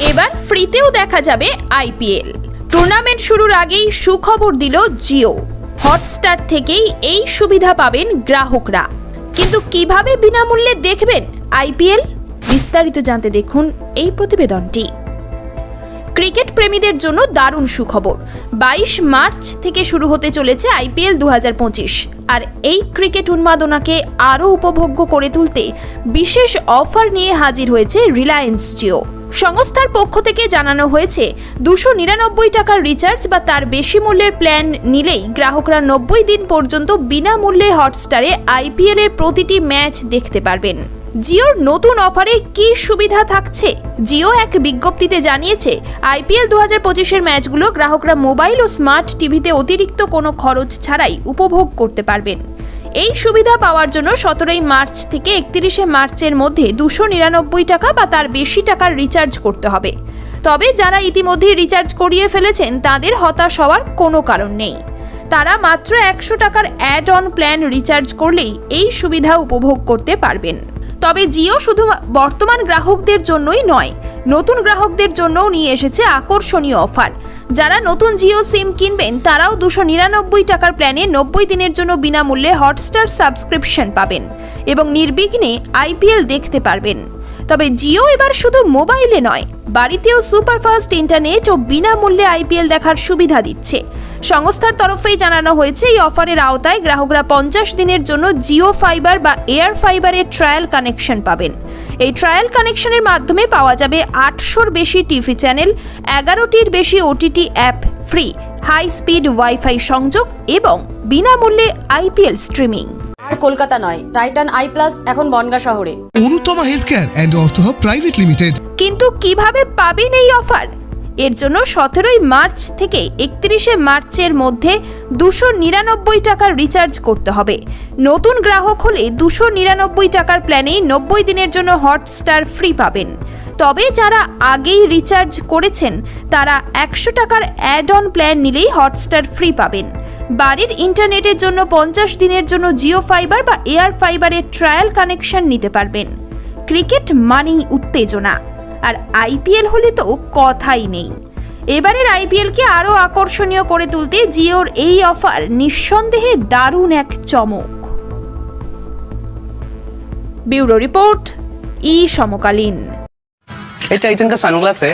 এবার ফ্রিতেও দেখা যাবে আইপিএল টুর্নামেন্ট শুরুর আগেই সুখবর দিল জিও। হটস্টার থেকেই এই সুবিধা পাবেন গ্রাহকরা। কিন্তু কীভাবে বিনামূল্যে দেখবেন আইপিএল বিস্তারিত জানতে দেখুন এই প্রতিবেদনটি। ক্রিকেট প্রেমীদের জন্য দারুণ সুখবর। বাইশ মার্চ থেকে শুরু হতে চলেছে আইপিএল দু হাজার পঁচিশ। আর এই ক্রিকেট উন্মাদনাকে আরও উপভোগ্য করে তুলতে বিশেষ অফার নিয়ে হাজির হয়েছে রিলায়েন্স জিও। সংস্থার পক্ষ থেকে জানানো হয়েছে, দুশো নিরানব্বই টাকার রিচার্জ বা তার বেশি মূল্যের প্ল্যান নিলেই গ্রাহকরা নব্বই দিন পর্যন্ত বিনামূল্যে হটস্টারে আইপিএল এর প্রতিটি ম্যাচ দেখতে পারবেন। জিওর নতুন অফারে কি সুবিধা থাকছে? জিও এক বিজ্ঞপ্তিতে জানিয়েছে আইপিএল দু হাজার পঁচিশের ম্যাচগুলো গ্রাহকরা মোবাইল ও স্মার্ট টিভিতে অতিরিক্ত কোনো খরচ ছাড়াই উপভোগ করতে পারবেন। এই সুবিধা পাওয়ার জন্য সতেরোই মার্চ থেকে একত্রিশে মার্চের মধ্যে দুশো নিরানব্বই টাকা বা তার বেশি টাকার রিচার্জ করতে হবে। তবে যারা ইতিমধ্যেই রিচার্জ করিয়ে ফেলেছেন, তাদের হতাশ হওয়ার কোনো কারণ নেই। তারা মাত্র একশো টাকার অ্যাড অন প্ল্যান রিচার্জ করলেই এই সুবিধা উপভোগ করতে পারবেন। তবে জিও শুধু বর্তমান গ্রাহকদের জন্যই নয়, নতুন গ্রাহকদের জন্যও নিয়ে এসেছে আকর্ষণীয় অফার যারা নতুন জিও সিম কিনবেন, তারাও দুশো নিরানব্বই টাকার প্ল্যানে নব্বই দিনের জন্য বিনামূল্যে হটস্টার সাবস্ক্রিপশন পাবেন এবং নির্বিঘ্নে আইপিএল দেখতে পারবেন। তবে জিও এবার শুধু মোবাইলে নয় বাড়িতেও সুপারফাস্ট ইন্টারনেট ও বিনামূল্যে আইপিএল দেখার সুবিধা দিচ্ছে। সংস্থার তরফেই জানানো হয়েছে, এই অফারের আওতায় গ্রাহকরা পঞ্চাশ দিনের জন্য জিও ফাইবার বা এয়ার ফাইবারের ট্রায়াল কানেকশন পাবেন। এই ট্রায়াল কানেকশনের মাধ্যমে পাওয়া যাবে আটশোর বেশি টিভি চ্যানেল, এগারোটির বেশি OTT app free, high speed WiFi সংযোগ এবং বিনামূল্যে আইপিএল স্ট্রিমিং। আর কলকাতা নয়। টাইটান আই প্লাস এখন বনগা শহরে। অনুতমা হেলথ কেয়ার অ্যান্ড অর্থ প্রাইভেট লিমিটেড। কিন্তু কীভাবে পাবেন এই অফার? এর জন্য সতেরোই মার্চ থেকে একত্রিশে মার্চের মধ্যে দুশো নিরানব্বই টাকার রিচার্জ করতে হবে। নতুন গ্রাহক হলে দুশো নিরানব্বই টাকার প্ল্যানেই নব্বই দিনের জন্য হটস্টার ফ্রি পাবেন। তবে যারা আগেই রিচার্জ করেছেন তারা একশো টাকার অ্যাড অন প্ল্যান নিলেই হটস্টার ফ্রি পাবেন। বাড়ির ইন্টারনেটের জন্য পঞ্চাশ দিনের জন্য জিও ফাইবার বা এয়ার ফাইবারের ট্রায়াল কানেকশন নিতে পারবেন ক্রিকেট মানেই উত্তেজনা আর আইপিএল হলে তো কথাই নেই এবারের আইপিএলকে আরও আকর্ষণীয় করে তুলতে জিওর এই অফার নিঃসন্দেহে দারুণ এক চমক ব্যুরো রিপোর্ট ই সমকালীন ये टाइटन का सनग्लास है